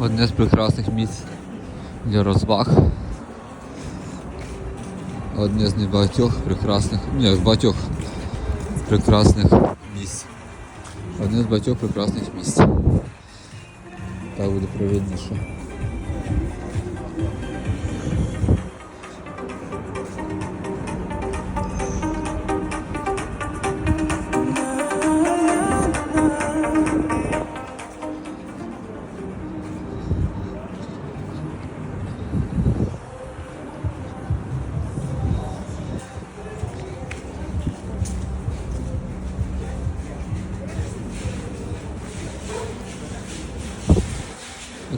Одне з прекрасних місць для розваг. Одне з небагатьох прекрасних, ні, з багатьох прекрасних місць. Одне з багатьох прекрасних місць. Так буде правильніше.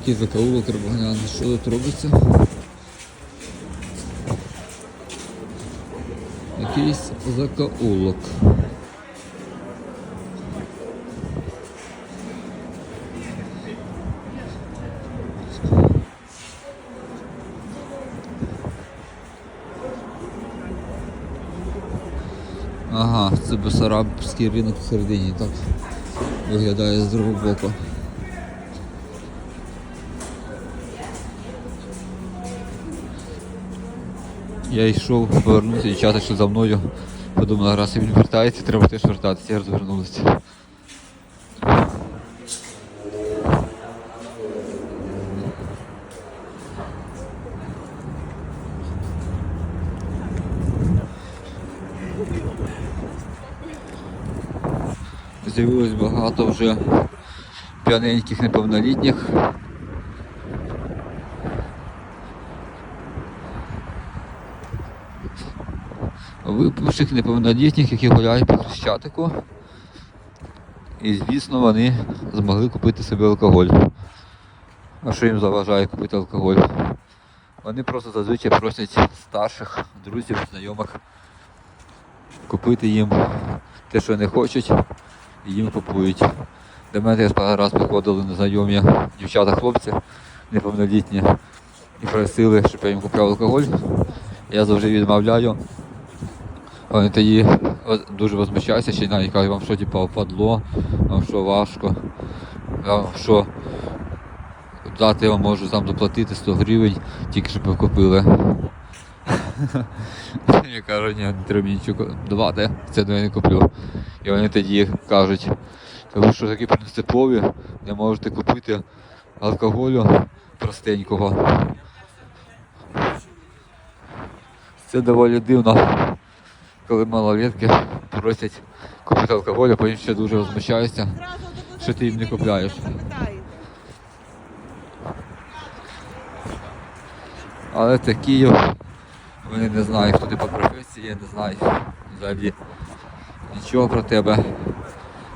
Який закоулок треба що тут робиться? Якийсь закоулок. Ага, це Бесарабський ринок всередині, так виглядає з другого боку. Я йшов, повернувся, дівчата йшли за мною. Подумала, раз він вертається, треба теж вертатися, я розвернулася. З'явилось багато вже п'яненьких неповнолітніх. Випивших неповнолітніх, які гуляють по Хрещатику. І звісно вони змогли купити собі алкоголь. А що їм заважає купити алкоголь? Вони просто зазвичай просять старших друзів, знайомих купити їм те, що не хочуть, і їм купують. До мене я раз приходили незнайомі дівчата-хлопці неповнолітні і просили, щоб я їм купляв алкоголь. Я завжди відмовляю. Вони тоді дуже возмущаються, ще й навіть кажуть, вам що типа впадло, вам що важко, вам що дати вам можу там доплатити 100 гривень, тільки щоб ви купили. Я кажу, ні, не треба нічого давати, це я не куплю. І вони тоді кажуть, ви що такі принципові, не можете купити алкоголю простенького. Це доволі дивно коли малолетки просять купити алкоголь, а потім ще дуже возмущаються, що ти їм не купляєш. Але це Київ, вони не знають, хто ти по професії, я не знаю взагалі нічого про тебе.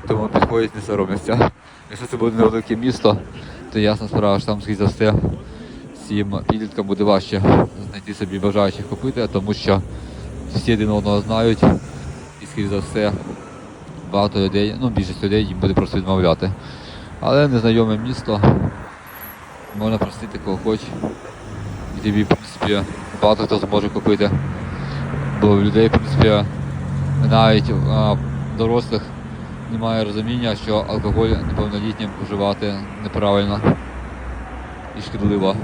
Тому підходять не соромляться. Якщо це буде невелике місто, то ясна справа, що там скрізь за все цим підліткам буде важче знайти собі бажаючих купити, тому що всі один одного знають і скоріш за все багато людей, ну більшість людей їм буде просто відмовляти. Але незнайоме місто, можна простити кого хоч. І тобі, в принципі, багато хто зможе купити. Бо в людей, в принципі, навіть а, дорослих немає розуміння, що алкоголь неповнолітнім вживати неправильно і шкідливо.